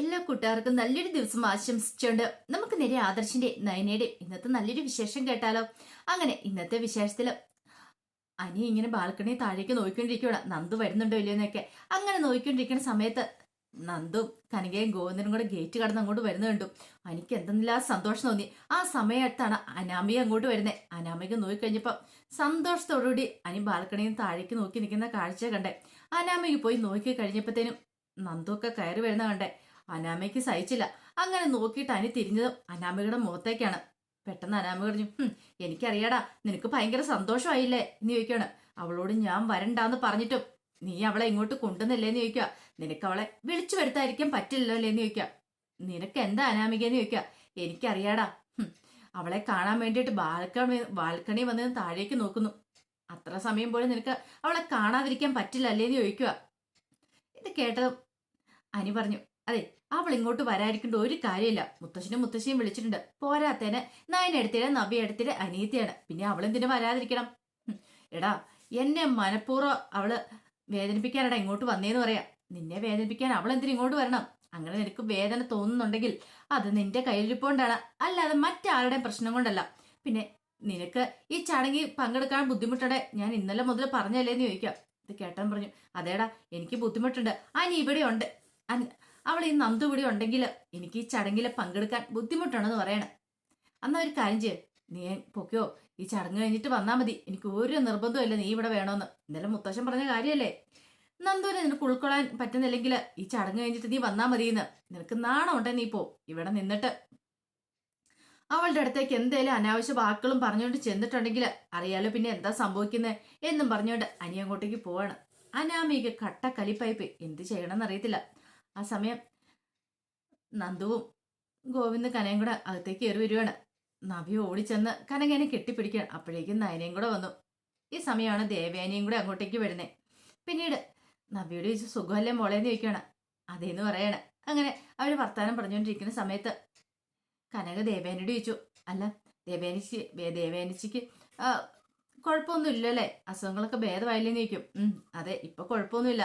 എല്ലാ കൂട്ടുകാർക്കും നല്ലൊരു ദിവസം ആശംസിച്ചുകൊണ്ട് നമുക്ക് നേരെ ആദർശിന്റെ നയനയുടെ ഇന്നത്തെ നല്ലൊരു വിശേഷം കേട്ടാലോ? അങ്ങനെ ഇന്നത്തെ വിശേഷത്തിൽ അനി ഇങ്ങനെ ബാൽക്കണി താഴേക്ക് നോക്കിക്കൊണ്ടിരിക്കുകയാണ് നന്ദു വരുന്നുണ്ടോ ഇല്ലയോ എന്നൊക്കെ. അങ്ങനെ നോക്കിക്കൊണ്ടിരിക്കുന്ന സമയത്ത് നന്ദും കനകയും ഗോവിന്ദനും കൂടെ ഗേറ്റ് കടന്ന് അങ്ങോട്ട് വരുന്ന കണ്ടു. എനിക്ക് എന്തെന്നില്ലാ സന്തോഷം തോന്നി. ആ സമയത്താണ് അനാമിക അങ്ങോട്ട് വരുന്നത് അനാമിക നോക്കിക്കഴിഞ്ഞപ്പോ സന്തോഷത്തോടുകൂടി അനി ബാൽക്കണിയിൽ താഴേക്ക് നോക്കി നിൽക്കുന്ന കാഴ്ച കണ്ടേ. അനാമിക പോയി നോക്കി കഴിഞ്ഞപ്പോഴത്തേനും നന്ദു ഒക്കെ കയറി വരുന്ന കണ്ടേ. അനാമയ്ക്ക് സഹിച്ചില്ല. അങ്ങനെ നോക്കിയിട്ട് അനി തിരിഞ്ഞത് അനാമയുടെ മുഖത്തേക്കാണ്. പെട്ടെന്ന് അനാമ പറഞ്ഞു "ഹും, എനിക്കറിയാടാ നിനക്ക് ഭയങ്കര സന്തോഷമായില്ലേ? എന്ന് ചോദിക്കാണ് അവളോട് ഞാൻ വരണ്ടാന്ന് പറഞ്ഞിട്ടും നീ അവളെ ഇങ്ങോട്ട് കൊണ്ടുവന്നില്ലേന്ന് ചോദിക്കുക. നിനക്ക് അവളെ വിളിച്ചു വരുത്താതിരിക്കാൻ പറ്റില്ലല്ലോ അല്ലേന്ന് ചോദിക്കുക. നിനക്ക് എന്താ അനാമികയെന്ന് ചോദിക്കുക. എനിക്കറിയാടാ അവളെ കാണാൻ വേണ്ടിയിട്ട് ബാൽക്കണി ബാൽക്കണി വന്ന് താഴേക്ക് നോക്കുന്നു. അത്ര സമയം പോലും നിനക്ക് അവളെ കാണാതിരിക്കാൻ പറ്റില്ല അല്ലേന്ന് ചോദിക്കുക. ഇത് കേട്ടതും അനി പറഞ്ഞു അതെ അവൾ ഇങ്ങോട്ട് വരാതിരിക്കേണ്ട ഒരു കാര്യമില്ല. മുത്തശ്ശനും മുത്തശ്ശിയും വിളിച്ചിട്ടുണ്ട്. പോരാത്തേന് നയനെടുത്തിടെ നവ്യ എടുത്തിടെ അനിയത്തിയാണ് പിന്നെ അവളെന്തിനു വരാതിരിക്കണം? എടാ എന്നെ മനഃപൂർവം അവൾ വേദനിപ്പിക്കാനടാ ഇങ്ങോട്ട് വന്നേന്ന് പറയാം. നിന്നെ വേദനിപ്പിക്കാൻ അവൾ എന്തിനു ഇങ്ങോട്ട് വരണം? അങ്ങനെ നിനക്ക് വേദന തോന്നുന്നുണ്ടെങ്കിൽ അത് നിന്റെ കയ്യിലിരിപ്പോണ്ടാണ് അല്ലാതെ മറ്റാരുടെയും പ്രശ്നം കൊണ്ടല്ല. പിന്നെ നിനക്ക് ഈ ചടങ്ങിൽ പങ്കെടുക്കാൻ ബുദ്ധിമുട്ടടെ? ഞാൻ ഇന്നലെ മുതൽ പറഞ്ഞല്ലേന്ന് ചോദിക്കാം. ഇത് കേട്ടാൻ പറഞ്ഞു അതേടാ എനിക്ക് ബുദ്ധിമുട്ടുണ്ട്. അനി ഇവിടെ ഉണ്ട് അവൾ ഈ നന്ദു ഇവിടെ ഉണ്ടെങ്കിൽ എനിക്ക് ഈ ചടങ്ങിൽ പങ്കെടുക്കാൻ ബുദ്ധിമുട്ടാണെന്ന് പറയണം. അന്നാ ഒരു കാര്യം ചെയ്യ. നീ പൊക്കോ ഈ ചടങ്ങ് കഴിഞ്ഞിട്ട് വന്നാൽ മതി. എനിക്ക് ഒരു നിർബന്ധമില്ല നീ ഇവിടെ വേണമെന്ന് ഇന്നലെ മുത്തശ്ശൻ പറഞ്ഞ കാര്യമല്ലേ നന്ദുവിനെ നിനക്ക് ഉൾക്കൊള്ളാൻ പറ്റുന്നില്ലെങ്കിൽ ഈ ചടങ്ങ് കഴിഞ്ഞിട്ട് നീ വന്നാൽ മതിയെന്ന്. നിനക്ക് നാണം നീ പോ. ഇവിടെ നിന്നിട്ട്. അവളുടെ അടുത്തേക്ക് എന്തേലും അനാവശ്യ വാക്കുകളും പറഞ്ഞുകൊണ്ട് ചെന്നിട്ടുണ്ടെങ്കിൽ അറിയാലോ പിന്നെ എന്താ സംഭവിക്കുന്നത് എന്നും പറഞ്ഞുകൊണ്ട് അനിയങ്ങോട്ടേക്ക് പോവാണ്. അനാമിക കട്ട കലിപ്പൈപ്പ് എന്ത് ചെയ്യണമെന്ന് അറിയത്തില്ല. ആ സമയം നന്ദുവും ഗോവിന്ദ് കനയും കൂടെ അകത്തേക്ക് കയറി വരുവാണ് നവ്യ ഓടിച്ചെന്ന് കനകനെ കെട്ടിപ്പിടിക്കുകയാണ്. അപ്പോഴേക്കും നയനയും കൂടെ വന്നു. ഈ സമയമാണ് ദേവേനയും കൂടെ അങ്ങോട്ടേക്ക് വരുന്നത് പിന്നീട് നവ്യയുടെ ചോദിച്ചു സുഖമല്ലേ മോളേന്ന് ചോദിക്കുകയാണ്. അതേന്ന് പറയാണ്. അങ്ങനെ അവർ വർത്തമാനം പറഞ്ഞുകൊണ്ടിരിക്കുന്ന സമയത്ത് കനക ദേവേനോട് ചോദിച്ചു. അല്ല ദേവേനിച്ച് ദേവേനിച്ചിക്ക് കുഴപ്പമൊന്നുമില്ലല്ലേ? അസുഖങ്ങളൊക്കെ ഭേദമായില്ലേന്ന് ചോദിക്കും. അതെ ഇപ്പൊ കുഴപ്പമൊന്നുമില്ല.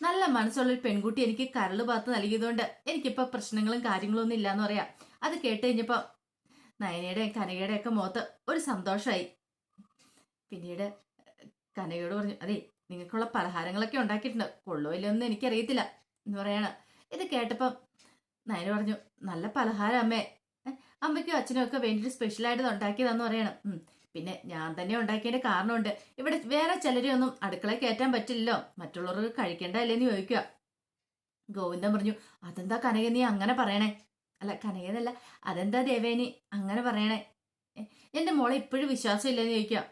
നല്ല മനസ്സുള്ള ഒരു പെൺകുട്ടി എനിക്ക് കരൾ പാത്ത് നൽകിയതുകൊണ്ട് എനിക്കിപ്പോ പ്രശ്നങ്ങളും കാര്യങ്ങളും ഒന്നും ഇല്ലാന്ന് പറയാം. അത് കേട്ട് കഴിഞ്ഞപ്പോ നയനയുടെ കനകയുടെ ഒക്കെ മുഖത്ത് ഒരു സന്തോഷമായി പിന്നീട് കനകയോട് പറഞ്ഞു അതെ നിങ്ങൾക്കുള്ള പലഹാരങ്ങളൊക്കെ ഉണ്ടാക്കിയിട്ടുണ്ട്. കൊള്ളോ ഇല്ലെന്ന് എനിക്കറിയത്തില്ല എന്ന് പറയാണ്. ഇത് കേട്ടപ്പം നയന പറഞ്ഞു നല്ല പലഹാരം അമ്മേ. അമ്മയ്ക്കും അച്ഛനും ഒക്കെ വേണ്ടിയിട്ട് സ്പെഷ്യലായിട്ട് ഉണ്ടാക്കിയതാന്ന് പറയണം. പിന്നെ ഞാൻ തന്നെ ഉണ്ടാക്കിയതിന്റെ കാരണമുണ്ട്. ഇവിടെ വേറെ ചിലരെയൊന്നും അടുക്കളയിൽ കയറ്റാൻ പറ്റില്ലല്ലോ. മറ്റുള്ളവർക്ക് കഴിക്കേണ്ടതല്ലേന്ന് ചോദിക്കുക. ഗോവിന്ദൻ പറഞ്ഞു അതെന്താ കനക നീ അങ്ങനെ പറയണേ? അല്ല കനകന്നല്ല അതെന്താ ദേവേനി അങ്ങനെ പറയണേ? എന്റെ മോളെ ഇപ്പോഴും വിശ്വാസം ഇല്ലെന്ന് ചോദിക്കുക.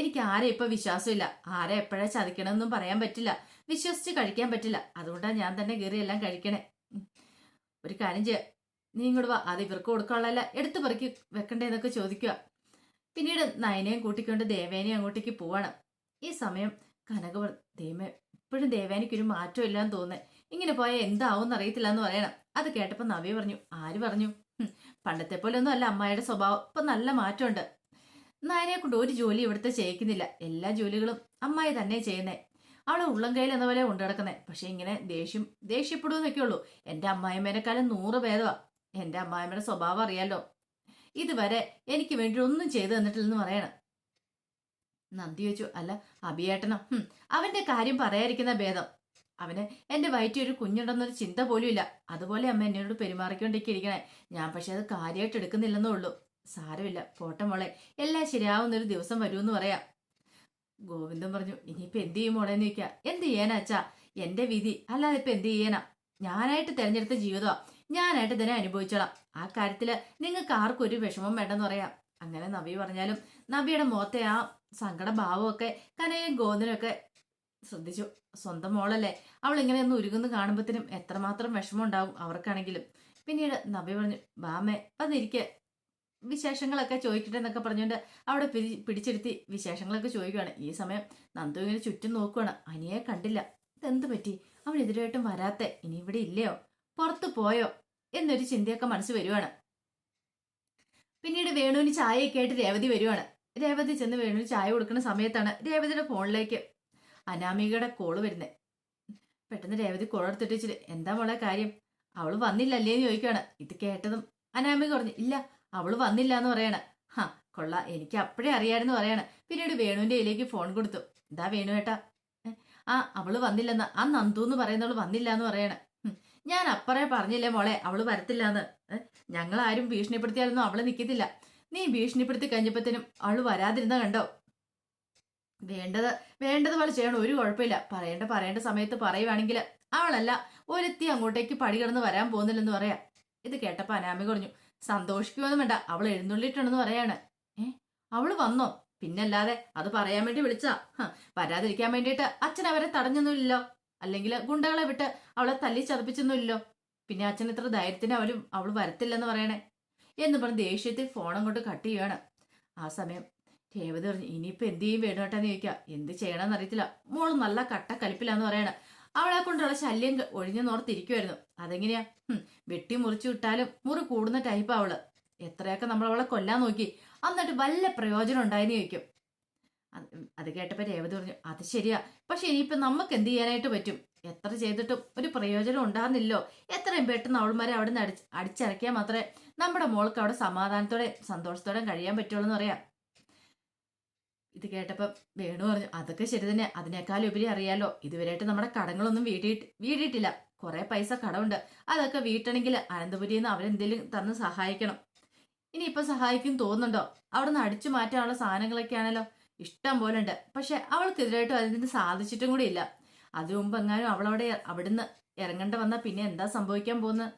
എനിക്ക് ആരെ ഇപ്പൊ വിശ്വാസമില്ല. ആരെ എപ്പോഴാ ചതിക്കണമെന്നും പറയാൻ പറ്റില്ല. വിശ്വസിച്ച് കഴിക്കാൻ പറ്റില്ല. അതുകൊണ്ടാണ് ഞാൻ തന്നെ കയറി എല്ലാം കഴിക്കണേ ഒരു കാര്യം ചെയ്യാം. നീ ഇങ്ങോട്ട് വാ. അത് ഇവർക്ക് കൊടുക്കാനുള്ളതല്ല. എടുത്തു പെറുക്കി വെക്കണ്ടേന്നൊക്കെ ചോദിക്കുക. പിന്നീട് നയനയും കൂട്ടിക്കൊണ്ട് ദേവേനയും അങ്ങോട്ടേക്ക് പോവാണ്. ഈ സമയം കനക ദേവ ഇപ്പോഴും ദേവേനയ്ക്കൊരു മാറ്റം ഇല്ലാന്ന് തോന്നുന്നേ. ഇങ്ങനെ പോയാൽ എന്താവും അറിയത്തില്ല എന്ന് പറയണം. അത് കേട്ടപ്പോൾ നവ്യ പറഞ്ഞു ആര് പറഞ്ഞു? പണ്ടത്തെ പോലെ ഒന്നും അല്ല അമ്മായിയുടെ സ്വഭാവം. ഇപ്പൊ നല്ല മാറ്റമുണ്ട്. നയനയെ കൊണ്ട് ഒരു ജോലി ഇവിടുത്തെ ചെയ്യിക്കുന്നില്ല. എല്ലാ ജോലികളും അമ്മായി തന്നെ ചെയ്യുന്നേ. അവളെ ഉള്ളം കയ്യിൽ എന്ന പോലെ കൊണ്ടു നടക്കുന്നേ. പക്ഷെ ഇങ്ങനെ ദേഷ്യം ദേഷ്യപ്പെടുമെന്നൊക്കെ ഉള്ളൂ എന്റെ അമ്മായിമ്മേനെക്കാളും നൂറ് ഭേദമാ എന്റെ അമ്മായിമ്മയുടെ സ്വഭാവം അറിയാലോ. ഇതുവരെ എനിക്ക് വേണ്ടി ഒന്നും ചെയ്തു തന്നിട്ടില്ലെന്ന് പറയണം. നന്ദി ചോദിച്ചു. അല്ല അഭിയേട്ടനോ അവന്റെ കാര്യം പറയാതിരിക്കുന്ന ഭേദം. അവന് എന്റെ വയറ്റി ഒരു കുഞ്ഞുണ്ടെന്നൊരു ചിന്ത പോലും ഇല്ല. അതുപോലെ അമ്മ എന്നോട് പെരുമാറിക്കൊണ്ടിരിക്കണേ. ഞാൻ പക്ഷെ അത് കാര്യമായിട്ട് എടുക്കുന്നില്ലെന്നേ ഉള്ളൂ. സാരമില്ല പോട്ടെ മോളെ. എല്ലാം ശരിയാവുന്നൊരു ദിവസം വരുമെന്ന് പറയാം. ഗോവിന്ദൻ പറഞ്ഞു ഇനിയിപ്പോ എന്ത് ചെയ്യും മോളെ ചോദിക്കുക എന്ത് ചെയ്യാനാ അച്ഛാ? എന്റെ വിധി. അല്ലാതെ ഇപ്പൊ എന്ത് ചെയ്യാനാ? ഞാനായിട്ട് തെരഞ്ഞെടുത്ത ജീവിതമാ. ഞാനായിട്ട് ഇതിനെ അനുഭവിച്ചോളാം. ആ കാര്യത്തിൽ നിങ്ങൾക്ക് ആർക്കും ഒരു വിഷമം വേണ്ടെന്ന് പറയാം. അങ്ങനെ നബി പറഞ്ഞാലും നബിയുടെ മുഖത്തെ ആ സങ്കട ഭാവമൊക്കെ കനയും ഗോന്തിനൊക്കെ ശ്രദ്ധിച്ചു. സ്വന്തം മോളല്ലേ അവൾ ഇങ്ങനെ ഒന്ന് ഉരുകുന്നു കാണുമ്പോഴത്തേനും എത്രമാത്രം വിഷമം ഉണ്ടാവും അവർക്കാണെങ്കിലും. പിന്നീട് നബി പറഞ്ഞു ബാമേ വന്നിരിക്കെ. വിശേഷങ്ങളൊക്കെ ചോദിക്കട്ടെ എന്നൊക്കെ പറഞ്ഞുകൊണ്ട് അവിടെ പിടി പിടിച്ചിരുത്തി വിശേഷങ്ങളൊക്കെ ചോദിക്കുകയാണ് ഈ സമയം നന്ദു ഇങ്ങനെ ചുറ്റും നോക്കുവാണ്. അനിയെ കണ്ടില്ല. ഇതെന്ത് പറ്റി? അവൻ എതിരായിട്ടും വരാത്തെ? ഇനി ഇവിടെ ഇല്ലയോ? പുറത്തു പോയോ? എന്നൊരു ചിന്തയൊക്കെ മനസ്സ് വരുവാണ്. പിന്നീട് വേണുവിന് ചായയൊക്കെ ആയിട്ട് രേവതി വരുവാണ്. രേവതി ചെന്ന് വേണുവിന് ചായ കൊടുക്കുന്ന സമയത്താണ് രേവതിയുടെ ഫോണിലേക്ക് അനാമികയുടെ കോൾ വരുന്നത് പെട്ടെന്ന് രേവതി കോൾ എടുത്തിട്ട് വെച്ചിട്ട് എന്താ മോളെ കാര്യം? അവൾ വന്നില്ലല്ലേ? എന്ന് ചോദിക്കുകയാണ് ഇത് കേട്ടതും അനാമിക പറഞ്ഞു ഇല്ല അവൾ വന്നില്ല എന്ന് പറയാണ്. ഹാ കൊള്ള. എനിക്ക് അപ്പോഴേ അറിയാമെന്ന് പറയാണ്. പിന്നീട് വേണുവിന്റെ കയ്യിലേക്ക് ഫോൺ കൊടുത്തു. എന്താ വേണു ഏട്ടാ? ആ അവൾ വന്നില്ലെന്ന്. ആ നന്ദു എന്ന് പറയുന്നവൾ വന്നില്ല എന്ന് പറയണ. ഞാൻ അപ്പറേ പറഞ്ഞില്ലേ മോളെ അവൾ വരത്തില്ല എന്ന് ഞങ്ങൾ ആരും ഭീഷണിപ്പെടുത്തിയാലൊന്നും അവൾ നിൽക്കത്തില്ല നീ ഭീഷണിപ്പെടുത്തി കഴിഞ്ഞപ്പോഴത്തേനും അവൾ വരാതിരുന്ന കണ്ടോ? വേണ്ടത് വേണ്ടതുപോലെ ചെയ്യണം ഒരു കുഴപ്പമില്ല. പറയേണ്ട പറയേണ്ട സമയത്ത് പറയുവാണെങ്കിൽ അവളല്ല ഒരുത്തി അങ്ങോട്ടേക്ക് പടി കിടന്ന് വരാൻ പോകുന്നില്ലെന്ന് പറയാം. ഇത് കേട്ടപ്പോ അനാമി പറഞ്ഞു സന്തോഷിക്കുമെന്നും വേണ്ട അവൾ എഴുന്നള്ളിട്ടുണ്ടെന്ന് പറയാണ്. ഏ അവൾ വന്നോ? പിന്നല്ലാതെ അത് പറയാൻ വേണ്ടി വിളിച്ചാ വരാതിരിക്കാൻ വേണ്ടിയിട്ട് അച്ഛൻ അവരെ തടഞ്ഞൊന്നുമില്ലല്ലോ. അല്ലെങ്കിൽ ഗുണ്ടകളെ വിട്ട് അവളെ തല്ലി ചതപ്പിച്ചൊന്നുമില്ലോ. പിന്നെ അച്ഛൻ ഇത്ര ധൈര്യത്തിന് അവരും അവൾ വരത്തില്ലെന്ന് പറയണേ. എന്ന് പറഞ്ഞ് ദേഷ്യത്തിൽ ഫോണും കൊണ്ട് കട്ട് ചെയ്യാണ് ആ സമയം രേവതി പറഞ്ഞു ഇനിയിപ്പോ എന്ത് ചെയ്യും വേണോട്ടെന്ന് ചോദിക്കുക എന്ത് ചെയ്യണമെന്ന് അറിയത്തില്ല. മോൾ നല്ല കട്ട കലിപ്പിലാന്ന് പറയണ. അവളെ കൊണ്ടുള്ള ശല്യം ഒഴിഞ്ഞു നോർത്തിരിക്കുമായിരുന്നു അതെങ്ങനെയാ? വെട്ടി മുറിച്ചു വിട്ടാലും മുറി കൂടുന്ന ടൈപ്പ് അവൾ. എത്രയൊക്കെ നമ്മൾ അവളെ കൊല്ലാൻ നോക്കി. എന്നിട്ട് വല്ല പ്രയോജനം ഉണ്ടായെന്ന് ചോദിക്കും. അത് കേട്ടപ്പോൾ കേട്ടപ്പോ രേവതി പറഞ്ഞു അത് ശരിയാ. പക്ഷെ ഇനിയിപ്പോൾ നമുക്ക് എന്ത് ചെയ്യാനായിട്ട് പറ്റും? എത്ര ചെയ്തിട്ടും ഒരു പ്രയോജനം ഉണ്ടാകുന്നില്ലോ എത്രയും പെട്ടെന്ന് അവൾമാരെ അവിടെ നിന്ന് അടിച്ച് അടിച്ചിറക്കിയാൽ മാത്രമേ നമ്മുടെ മോൾക്ക് അവിടെ സമാധാനത്തോടെ സന്തോഷത്തോടെ കഴിയാൻ പറ്റുള്ളൂ എന്ന് പറയാം. ഇത് കേട്ടപ്പോൾ വേണു പറഞ്ഞു അതൊക്കെ ശരി തന്നെ. അതിനേക്കാൾ ഉപരി അറിയാലോ ഇതുവരെയായിട്ട് നമ്മുടെ കടങ്ങളൊന്നും വീടിയിട്ട് വീടിയിട്ടില്ല. കുറേ പൈസ കടമുണ്ട്. അതൊക്കെ വീട്ടണമെങ്കിൽ അനന്തപുരിയിൽ നിന്ന് അവരെന്തെങ്കിലും തന്ന് സഹായിക്കണം. ഇനിയിപ്പൊ സഹായിക്കും തോന്നുന്നുണ്ടോ? അവിടെ നിന്ന് അടിച്ചു മാറ്റാനുള്ള സാധനങ്ങളൊക്കെ ആണല്ലോ ഇഷ്ടം പോലെ ഉണ്ട് പക്ഷെ അവൾക്കെതിരായിട്ട് അതിന് സാധിച്ചിട്ടും കൂടി ഇല്ല. അതിനു മുമ്പ് എങ്ങാനും അവളവിടെ അവിടുന്ന് ഇറങ്ങേണ്ട വന്നാൽ പിന്നെ എന്താ സംഭവിക്കാൻ പോകുന്നത്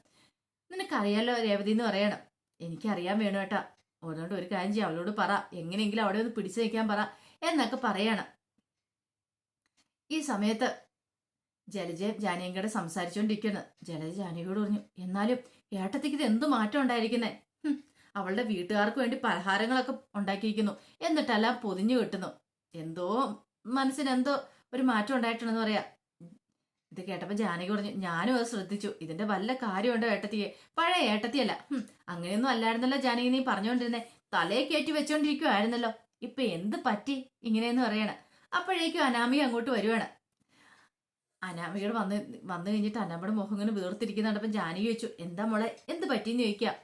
നിനക്കറിയാലോ രേവതി എന്ന് പറയണം. എനിക്കറിയാൻ വേണു കേട്ടാ അതുകൊണ്ട് ഒരു കാര്യം ചെയ്യാം അവളോട് പറ. എങ്ങനെയെങ്കിലും അവിടെ ഒന്ന് പിടിച്ചു നിൽക്കാൻ പറ എന്നൊക്കെ പറയണം. ഈ സമയത്ത് ജലജ കൂടെ സംസാരിച്ചുകൊണ്ടിരിക്കുന്നത് ജലജ ജാനിയോട് പറഞ്ഞു എന്നാലും ഏട്ടത്തിക്ക് ഇത് എന്ത് മാറ്റം ഉണ്ടായിരിക്കുന്നേ? അവളുടെ വീട്ടുകാർക്ക് വേണ്ടി പലഹാരങ്ങളൊക്കെ ഉണ്ടാക്കിയിരിക്കുന്നു. എന്നിട്ടെല്ലാം പൊതിഞ്ഞു കിട്ടുന്നു. എന്തോ മനസ്സിന് എന്തോ ഒരു മാറ്റം ഉണ്ടായിട്ടുണ്ടെന്ന് പറയാ. ഇത് കേട്ടപ്പോ ജാനകി പറഞ്ഞു ഞാനും അത് ശ്രദ്ധിച്ചു. ഇതിന്റെ വല്ല കാര്യമുണ്ടോ ഏട്ടത്തിയെ? പഴയ ഏട്ടത്തിയല്ല. അങ്ങനെയൊന്നും അല്ലായിരുന്നല്ലോ ജാനകി നീ പറഞ്ഞുകൊണ്ടിരുന്നേ. തലയെ കയറ്റി വെച്ചോണ്ടിരിക്കുവായിരുന്നല്ലോ. ഇപ്പൊ എന്ത് പറ്റി? ഇങ്ങനെയെന്ന് പറയണ. അപ്പോഴേക്കും അനാമിക അങ്ങോട്ട് വരുവാണ്. അനാമികൾ വന്ന് വന്നു കഴിഞ്ഞിട്ട് അനാമയുടെ മുഖം ഇങ്ങനെ വീർത്തിരിക്കുന്ന അപ്പം ജാനകി ചോദിച്ചു എന്താ മോളെ? എന്ത് പറ്റിയെന്ന് ചോദിക്കുക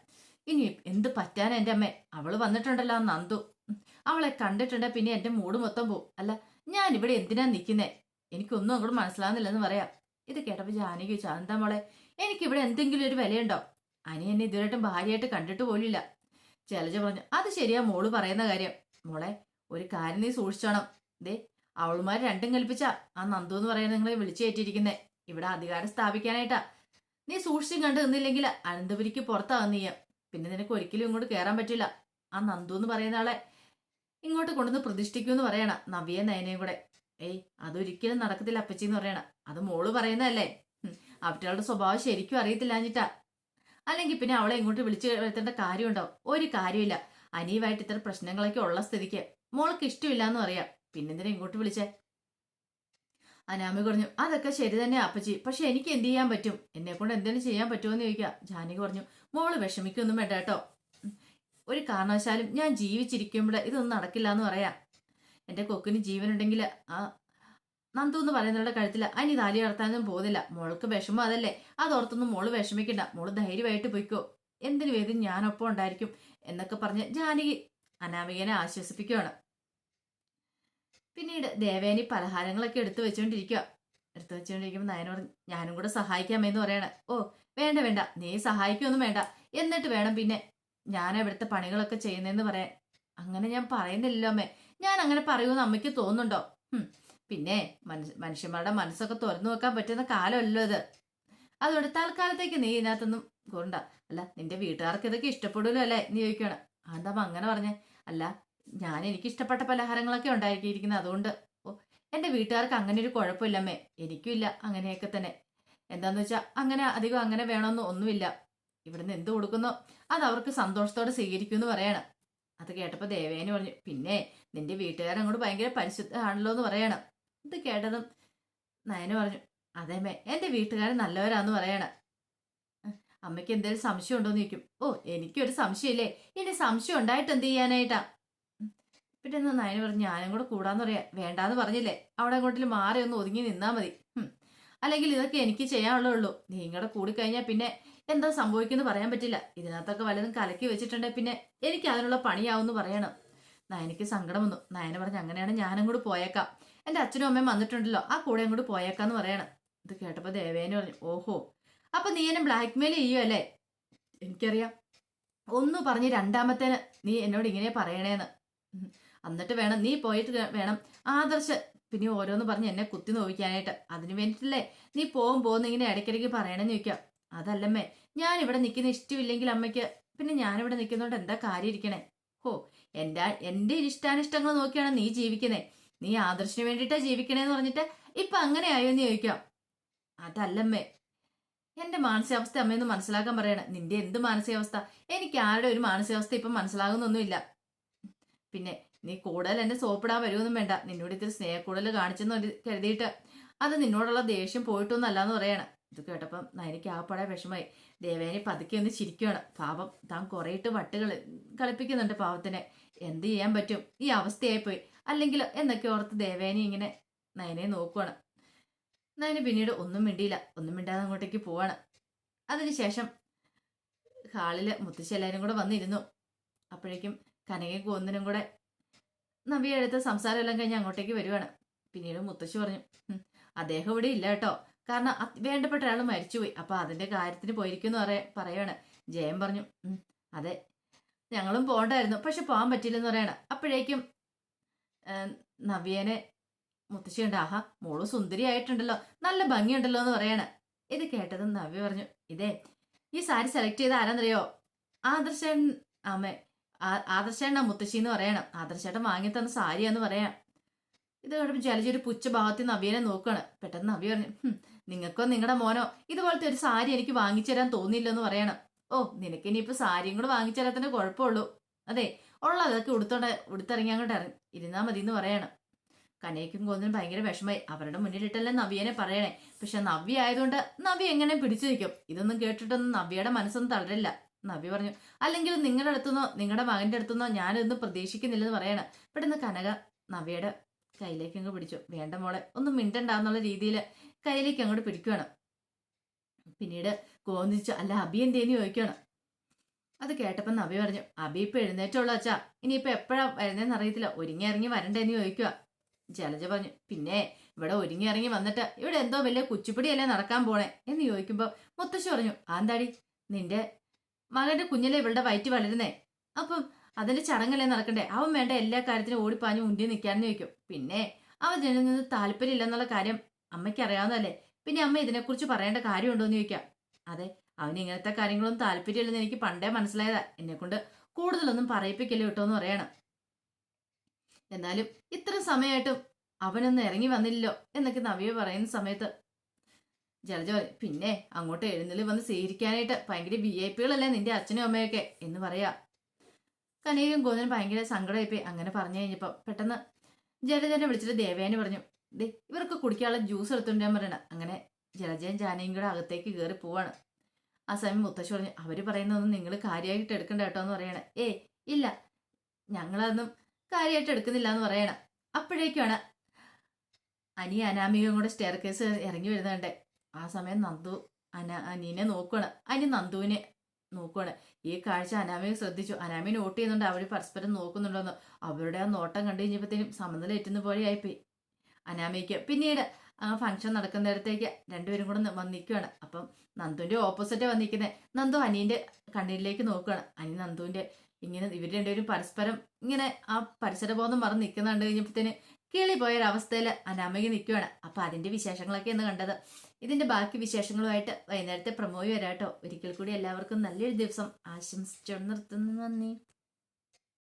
ഇനി എന്ത് പറ്റാനാ എന്റെ അമ്മേ? അവൾ വന്നിട്ടുണ്ടല്ലോ നന്ദു. അവളെ കണ്ടിട്ടുണ്ട് പിന്നെ എന്റെ മൂട് മൊത്തം പോവും അല്ല ഞാൻ ഇവിടെ എന്തിനാ നിൽക്കുന്നേ എനിക്കൊന്നും അങ്ങോട്ട് മനസ്സിലാവുന്നില്ലെന്ന് പറയാം. ഇത് കേട്ടപ്പോ ജാനകി ചോദിച്ചു എന്താ മോളെ? എനിക്ക് ഇവിടെ എന്തെങ്കിലും ഒരു വിലയുണ്ടോ? അനി എന്നെ ഇതുവരെയായിട്ടും ഭാര്യയായിട്ട് കണ്ടിട്ട് പോലില്ല. ചെലജ പറഞ്ഞു അത് ശരിയാ മോൾ പറയുന്ന കാര്യം. മോളെ ഒരു കാര്യം നീ സൂക്ഷിച്ചോണം. ദേ അവളുമാർ രണ്ടും കൽപ്പിച്ച ആ നന്ദു എന്ന് പറയുന്നത് നിങ്ങളെ വിളിച്ചു കയറ്റിയിരിക്കുന്നേ. ഇവിടെ അധികാരം സ്ഥാപിക്കാനായിട്ടാ. നീ സൂക്ഷിച്ചും കണ്ടു നിന്നില്ലെങ്കിൽ അനന്തപുരിക്ക് പുറത്താവുന്ന നീ പിന്നെ നിനക്ക് ഒരിക്കലും ഇങ്ങോട്ട് കയറാൻ പറ്റില്ല. ആ നന്ദു എന്ന് പറയുന്ന ആളെ ഇങ്ങോട്ട് കൊണ്ടുവന്ന് പ്രതിഷ്ഠിക്കുമെന്ന് പറയണ. നവിയെ നയനയും കൂടെ. ഏയ് അതൊരിക്കലും നടക്കത്തില്ല അപ്പച്ചി എന്ന് പറയണ. അത് മോൾ പറയുന്നതല്ലേ. അവറ്റാളുടെ സ്വഭാവം ശരിക്കും അറിയത്തില്ലാഞ്ഞിട്ടാ. അല്ലെങ്കിൽ പിന്നെ അവളെ ഇങ്ങോട്ട് വിളിച്ചു വരുത്തേണ്ട കാര്യമുണ്ടോ? ഒരു കാര്യമില്ല. അനിയുമായിട്ട് ഇത്ര പ്രശ്നങ്ങളൊക്കെ ഉള്ള സ്ഥിതിക്ക് മോൾക്ക് ഇഷ്ടമില്ല എന്ന് പറയാം. പിന്നെന്തിനാ ഇങ്ങോട്ട് വിളിച്ചേ? അനാമി പറഞ്ഞു അതൊക്കെ ശരി തന്നെ അപ്പച്ചി പക്ഷെ എനിക്ക് എന്ത് ചെയ്യാൻ പറ്റും? എന്നെ കൊണ്ട് എന്തെങ്കിലും ചെയ്യാൻ പറ്റുമോ എന്ന് ചോദിക്കുക. ജാനകി പറഞ്ഞു മോൾ വിഷമിക്കൊന്നും വേണ്ട കേട്ടോ. ഒരു കാരണവശാലും ഞാൻ ജീവിച്ചിരിക്കുമ്പോൾ ഇതൊന്നും നടക്കില്ല എന്ന് പറയാം. എന്റെ കൊക്കിന് ജീവനുണ്ടെങ്കിൽ ആ നന്ദു എന്ന് പറയുന്നവരുടെ കഴുത്തിൽ അനി താലി നടത്താനൊന്നും പോകുന്നില്ല. മോൾക്ക് വിഷമം അതല്ലേ. അതോർത്തൊന്നും മോൾ വിഷമിക്കണ്ട. മോൾ ധൈര്യമായിട്ട് പൊയ്ക്കോ. എന്തിനു വേദം ഞാനൊപ്പം ഉണ്ടായിരിക്കും? എന്നൊക്കെ പറഞ്ഞ് ജാനകി അനാമികനെ ആശ്വസിപ്പിക്കുകയാണ് പിന്നീട് ദേവേനി പലഹാരങ്ങളൊക്കെ എടുത്തു വെച്ചുകൊണ്ടിരിക്കുക എടുത്തു വെച്ചുകൊണ്ടിരിക്കുമ്പോൾ നയനോട് ഞാനും കൂടെ സഹായിക്കാമെന്ന് പറയണ. ഓ വേണ്ട വേണ്ട. നീ സഹായിക്കൊന്നും വേണ്ട. എന്നിട്ട് വേണം പിന്നെ ഞാൻ ഇവിടുത്തെ പണികളൊക്കെ ചെയ്യുന്നതെന്ന് പറയാൻ. അങ്ങനെ ഞാൻ പറയുന്നില്ലല്ലോ അമ്മേ. ഞാൻ അങ്ങനെ പറയുമെന്ന് അമ്മയ്ക്ക് തോന്നുന്നുണ്ടോ? പിന്നെ മനുഷ്യ മനുഷ്യന്മാരുടെ മനസ്സൊക്കെ തുറന്നു നോക്കാൻ പറ്റുന്ന കാലമല്ലോ ഇത്. അതുകൊണ്ട് തൽക്കാലത്തേക്ക് നീ ഇതിനകത്തൊന്നും കൊണ്ട. അല്ല നിന്റെ വീട്ടുകാർക്ക് ഇതൊക്കെ ഇഷ്ടപ്പെടുമല്ലോ അല്ലേ? നീ ചോദിക്കണം അതാ അങ്ങനെ പറഞ്ഞേ? അല്ല ഞാൻ എനിക്ക് ഇഷ്ടപ്പെട്ട പലഹാരങ്ങളൊക്കെ ഉണ്ടാക്കിയിരിക്കുന്നത് അതുകൊണ്ട് ഓ എന്റെ വീട്ടുകാർക്ക് അങ്ങനെ ഒരു കുഴപ്പമില്ലമ്മേ. എനിക്കും ഇല്ല അങ്ങനെയൊക്കെ തന്നെ. എന്താന്ന് വെച്ചാൽ അങ്ങനെ അധികം അങ്ങനെ വേണമെന്ന് ഒന്നുമില്ല. ഇവിടുന്ന് എന്ത് കൊടുക്കുന്നോ അത് അവർക്ക് സന്തോഷത്തോടെ സ്വീകരിക്കുമെന്ന് പറയാണ്. അത് കേട്ടപ്പോൾ ദേവേനി പറഞ്ഞു പിന്നെ നിന്റെ വീട്ടുകാരൻ അങ്ങോട്ട് ഭയങ്കര പരിശുദ്ധമാണല്ലോ എന്ന് പറയണം. ഇത് കേട്ടതും നയന പറഞ്ഞു അതേമേ എന്റെ വീട്ടുകാരൻ നല്ലവരാന്ന് പറയണം. അമ്മയ്ക്ക് എന്തെങ്കിലും സംശയം ഉണ്ടോ എന്ന് ചോദിക്കും. ഓ എനിക്കൊരു സംശയമില്ലേ? ഇനി സംശയം ഉണ്ടായിട്ട് എന്ത് ചെയ്യാനായിട്ടാ. പിന്നെ എന്നാ നയന പറഞ്ഞു ഞാനും കൂടെ കൂടാന്ന് പറയാ. വേണ്ടാന്ന് പറഞ്ഞില്ലേ? അവിടെ അങ്ങോട്ടിൽ മാറി ഒന്ന് ഒതുങ്ങി നിന്നാ മതി. അല്ലെങ്കിൽ ഇതൊക്കെ എനിക്ക് ചെയ്യാനുള്ളൂ നിങ്ങളുടെ കൂടി കഴിഞ്ഞാൽ പിന്നെ എന്താ സംഭവിക്കുന്നത് പറയാൻ പറ്റില്ല. ഇതിനകത്തൊക്കെ വല്ലതും കലക്കി വെച്ചിട്ടുണ്ടെങ്കിൽ പിന്നെ എനിക്ക് അതിനുള്ള പണിയാവുമെന്ന് പറയണം. നയനയ്ക്ക് സങ്കടം വന്നു. നയന പറഞ്ഞു അങ്ങനെയാണ് ഞാനും കൂടി പോയേക്കാം. എന്റെ അച്ഛനും അമ്മയും വന്നിട്ടുണ്ടല്ലോ. ആ കൂടെ അങ്ങോട്ട് പോയേക്കാന്ന് പറയണം. ഇത് കേട്ടപ്പോൾ ദേവേനെ പറഞ്ഞു ഓഹോ. അപ്പൊ നീ എന്നെ ബ്ലാക്ക്മെയിൽ ചെയ്യുമല്ലേ എനിക്കറിയാം. ഒന്ന് പറഞ്ഞ് രണ്ടാമത്തേന് നീ എന്നോട് ഇങ്ങനെ പറയണേന്ന്. എന്നിട്ട് വേണം നീ പോയിട്ട് വേണം. ആദർശ പിന്നെ ഓരോന്ന് പറഞ്ഞ് എന്നെ കുത്തി നോവിക്കാനായിട്ട്. അതിന് വേണ്ടിയിട്ടല്ലേ നീ പോകും പോകുന്ന ഇങ്ങനെ ഇടയ്ക്കിടയ്ക്ക് പറയണമെന്ന് ചോദിക്കാം അതല്ലമ്മേ ഞാൻ ഇവിടെ നിൽക്കുന്ന ഇഷ്ടമില്ലെങ്കിൽ അമ്മയ്ക്ക് പിന്നെ ഞാനിവിടെ നിൽക്കുന്നതുകൊണ്ട് എന്താ കാര്യം ഇരിക്കണേ? ഹോ എന്റെ എന്റെ ഇഷ്ടാനിഷ്ടങ്ങൾ നോക്കിയാണ് നീ ജീവിക്കുന്നേ. നീ ആദർശിന് വേണ്ടിയിട്ടാ ജീവിക്കണേന്ന് പറഞ്ഞിട്ട് ഇപ്പം അങ്ങനെ ആയോ എന്ന് ചോദിക്കാം അതല്ലമ്മേ എന്റെ മാനസികാവസ്ഥ അമ്മയൊന്ന് മനസ്സിലാക്കാൻ പറയണം. നിന്റെ എന്ത് മാനസികാവസ്ഥ? എനിക്ക് ആരുടെ ഒരു മാനസികാവസ്ഥ ഇപ്പം മനസ്സിലാകുന്നൊന്നുമില്ല. പിന്നെ നീ കൂടുതൽ എന്നെ സോപ്പിടാൻ വരുമൊന്നും വേണ്ട. നിന്നോട് ഇത്തിരി സ്നേഹക്കൂടുതൽ കാണിച്ചെന്ന് കരുതിയിട്ട്. അത് നിന്നോടുള്ള ദേഷ്യം പോയിട്ടൊന്നല്ല എന്ന് പറയണം. ഇത് കേട്ടപ്പം എനിക്ക് ആ പട വിഷമായി ദേവേനെ പതുക്കെ ഒന്ന് ചിരിക്കുകയാണ് പാപം താൻ കുറേയിട്ട് വട്ട് കളി കളിപ്പിക്കുന്നുണ്ട് പാവത്തിനെ. എന്ത് ചെയ്യാൻ പറ്റും? ഈ അവസ്ഥയായിപ്പോയി. അല്ലെങ്കിൽ എന്നൊക്കെ ഓർത്ത് ദേവേനെ ഇങ്ങനെ നയനെ നോക്കുവാണ്. നയന് പിന്നീട് ഒന്നും മിണ്ടിയില്ല. ഒന്നും മിണ്ടാതെ അങ്ങോട്ടേക്ക് പോവാണ്. അതിനുശേഷം ഹാളിൽ മുത്തശ്ശി എല്ലാവരും കൂടെ വന്നിരുന്നു. അപ്പോഴേക്കും കനകയും കൂന്നിനും കൂടെ നവ്യ എടുത്ത് സംസാരം എല്ലാം കഴിഞ്ഞ് അങ്ങോട്ടേക്ക് വരുവാണ്. പിന്നീട് മുത്തശ്ശി പറഞ്ഞു "ഉം, അദ്ദേഹം ഇവിടെ ഇല്ല കേട്ടോ. കാരണം വേണ്ടപ്പെട്ട ഒരാൾ മരിച്ചുപോയി. അപ്പൊ അതിന്റെ കാര്യത്തിന് പോയിരിക്കുന്നു പറയ പറയാണ്. ജയൻ പറഞ്ഞു അതെ. ഞങ്ങളും പോണ്ടായിരുന്നു. പക്ഷെ പോകാൻ പറ്റില്ലെന്ന് പറയാണ്. അപ്പോഴേക്കും നവ്യേനെ മുത്തശ്ശി ഉണ്ട് ആഹാ മോൾ സുന്ദരിയായിട്ടുണ്ടല്ലോ. നല്ല ഭംഗിയുണ്ടല്ലോ എന്ന് പറയാണ്. ഇത് കേട്ടതും നവ്യ പറഞ്ഞു ഇതേ ഈ സാരി സെലക്ട് ചെയ്ത ആരാന്നറിയോ? ആദർശൻ അമ്മ. ആദർശേണ്ണ മുത്തശ്ശി എന്ന് പറയണം. ആദർശേട്ടൻ വാങ്ങി തന്ന സാരിയാന്ന് പറയാം. ഇത് കണ്ടപ്പോൾ ജലജ ഒരു പുച്ഛ ഭാവത്തിൽ നവ്യനെ നോക്കുകയാണ് പെട്ടെന്ന് നവ്യ പറഞ്ഞു നിങ്ങൾക്കോ നിങ്ങളുടെ മോനോ ഇതുപോലത്തെ ഒരു സാരി എനിക്ക് വാങ്ങിച്ചു തരാൻ തോന്നിയില്ലെന്ന് പറയണം. ഓ നിനക്ക് ഇനിയിപ്പോൾ സാരിയും കൂടെ വാങ്ങിച്ചു തരാത്തന്നെ കുഴപ്പമുള്ളൂ. അതെ ഉള്ളതൊക്കെ ഉടുത്തോണ്ട് ഉടുത്തിറങ്ങി അങ്ങോട്ട് ഇറങ്ങി. ഇരുന്നാൽ മതി എന്ന് പറയണം. കനയ്ക്കും കോന്നിനും ഭയങ്കര വിഷമായി അവരുടെ മുന്നിലിട്ടല്ലേ നവ്യനെ പറയണേ? പക്ഷെ നവ്യ ആയതുകൊണ്ട് നവ്യ എങ്ങനെ പിടിച്ചു നിൽക്കും? ഇതൊന്നും കേട്ടിട്ടൊന്നും നവ്യയുടെ മനസ്സൊന്നും തളരില്ല. നവ്യ പറഞ്ഞു അല്ലെങ്കിൽ നിങ്ങളുടെ അടുത്തുനിന്നോ നിങ്ങളുടെ മകന്റെ അടുത്തുനിന്നോ ഞാനൊന്നും പ്രതീക്ഷിക്കുന്നില്ലെന്ന് പറയണം. പെട്ടെന്ന് കനക നവ്യയുടെ കയ്യിലേക്ക് അങ്ങ് പിടിച്ചു. വേണ്ട മോളെ ഒന്നും മിണ്ടണ്ടെന്നുള്ള രീതിയിൽ കയ്യിലേക്ക് അങ്ങോട്ട് പിടിക്കുകയാണ് പിന്നീട് കോന്നിച്ചു അല്ല അബി എന്തേന്ന് ചോദിക്കുകയാണ് അത് കേട്ടപ്പോൾ നബി പറഞ്ഞു അബി ഇപ്പൊ എഴുന്നേറ്റുള്ളൂ അച്ഛാ. ഇനിയിപ്പൊ എപ്പോഴാ വരുന്നതെന്ന് അറിയത്തില്ല. ഒരുങ്ങി ഇറങ്ങി വരണ്ടേന്ന് ചോദിക്കുക ജലജ പറഞ്ഞു പിന്നെ ഇവിടെ ഒരുങ്ങി ഇറങ്ങി വന്നിട്ട് ഇവിടെ എന്തോ വലിയ കുച്ചിപ്പിടിയല്ലേ നടക്കാൻ പോണേ? എന്ന് ചോദിക്കുമ്പോ മുത്തശ്ശി പറഞ്ഞു ആന്താടി നിന്റെ മകന്റെ കുഞ്ഞിലെ ഇവളുടെ വയറ്റ് വളരുന്നേ. അപ്പം അതിന്റെ ചടങ്ങല്ലേ നടക്കണ്ടേ? അവൻ വേണ്ട എല്ലാ കാര്യത്തിനും ഓടിപ്പാഞ്ഞ് മുന്തി നിൽക്കാന്ന് ചോദിക്കും. പിന്നെ അവൻ ജനഞ്ഞത് താല്പര്യമില്ലെന്നുള്ള കാര്യം അമ്മയ്ക്ക് അറിയാവുന്നതല്ലേ? പിന്നെ അമ്മ ഇതിനെക്കുറിച്ച് പറയേണ്ട കാര്യമുണ്ടോ എന്ന് ചോദിക്കാം. അതെ അവന് ഇങ്ങനത്തെ കാര്യങ്ങളൊന്നും താല്പര്യമില്ലെന്ന് എനിക്ക് പണ്ടേ മനസ്സിലായതാ. എന്നെ കൊണ്ട് കൂടുതലൊന്നും പറയിപ്പിക്കല്ലോ കേട്ടോ എന്ന് പറയണം. എന്നാലും ഇത്ര സമയമായിട്ടും അവനൊന്നും ഇറങ്ങി വന്നില്ലല്ലോ എന്നൊക്കെ നവ്യ പറയുന്ന സമയത്ത് ജലജ പിന്നെ അങ്ങോട്ട് എഴുന്നള്ളി വന്ന് സ്വീകരിക്കാനായിട്ട് ഭയങ്കര വി ഐ പികളല്ലേ നിന്റെ അച്ഛനും അമ്മയൊക്കെ എന്ന് പറയാ. കനേരും ഗോതനും ഭയങ്കര സങ്കടമായിപ്പോയി. അങ്ങനെ പറഞ്ഞു കഴിഞ്ഞപ്പോ പെട്ടെന്ന് ജലജനെ വിളിച്ചിട്ട് ദേവേനെ പറഞ്ഞു ദേ ഇവർക്ക് കുടിക്കാനുള്ള ജ്യൂസ് എടുത്തുകൊണ്ടാൻ പറയണ. അങ്ങനെ ജലജയും ജാനയും കൂടെ അകത്തേക്ക് കയറി പോവാണ്. ആ സമയം മുത്തശ്ശി പറഞ്ഞു അവർ പറയുന്നതൊന്നും നിങ്ങൾ കാര്യമായിട്ട് എടുക്കണ്ട കേട്ടോ എന്ന് പറയണേ. ഏ ഇല്ല ഞങ്ങളതൊന്നും കാര്യമായിട്ട് എടുക്കുന്നില്ല എന്ന് പറയണം. അപ്പോഴേക്കാണ് അനി അനാമികയും കൂടെ സ്റ്റെയർ കേസ് ഇറങ്ങി വരുന്നുണ്ട് ആ സമയം നന്ദു അന അനീനെ നോക്കണം അനി നന്ദുവിനെ നോക്കുവാണ്. ഈ കാഴ്ച അനാമിയെ ശ്രദ്ധിച്ചു. അനാമി നോട്ട് ചെയ്യുന്നുണ്ട്. അവർ പരസ്പരം നോക്കുന്നുണ്ടോന്ന്. അവരുടെ ആ നോട്ടം കണ്ടു കഴിഞ്ഞപ്പോഴത്തേനും സമനില ഏറ്റുന്ന പോലെ ആയിപ്പോയി. അനാമിക്ക് പിന്നീട് ആ ഫംഗ്ഷൻ നടക്കുന്നിടത്തേക്ക് രണ്ടുപേരും കൂടെ വന്നിരിക്കുകയാണ് അപ്പം നന്ദുവിന്റെ ഓപ്പോസിറ്റ് വന്നിരിക്കുന്നത് നന്ദു അനീന്റെ കണ്ണിലേക്ക് നോക്കുകയാണ് അനി നന്ദുവിന്റെ ഇങ്ങനെ ഇവർ രണ്ടുപേരും പരസ്പരം ഇങ്ങനെ ആ പരിസരബോധം മറന്ന് നിൽക്കുന്നുണ്ട് കഴിഞ്ഞപ്പോഴത്തേന് കിളി പോയൊരവസ്ഥയിൽ അനാമിക നിൽക്കുകയാണ് അപ്പൊ അതിന്റെ വിശേഷങ്ങളൊക്കെ എന്ന് കണ്ടത്. ഇതിന്റെ ബാക്കി വിശേഷങ്ങളുമായിട്ട് വൈകുന്നേരത്തെ പ്രമോയി വരാട്ടോ. ഒരിക്കൽ കൂടി എല്ലാവർക്കും നല്ലൊരു ദിവസം ആശംസിച്ചു നിർത്തുന്നു. നന്ദി.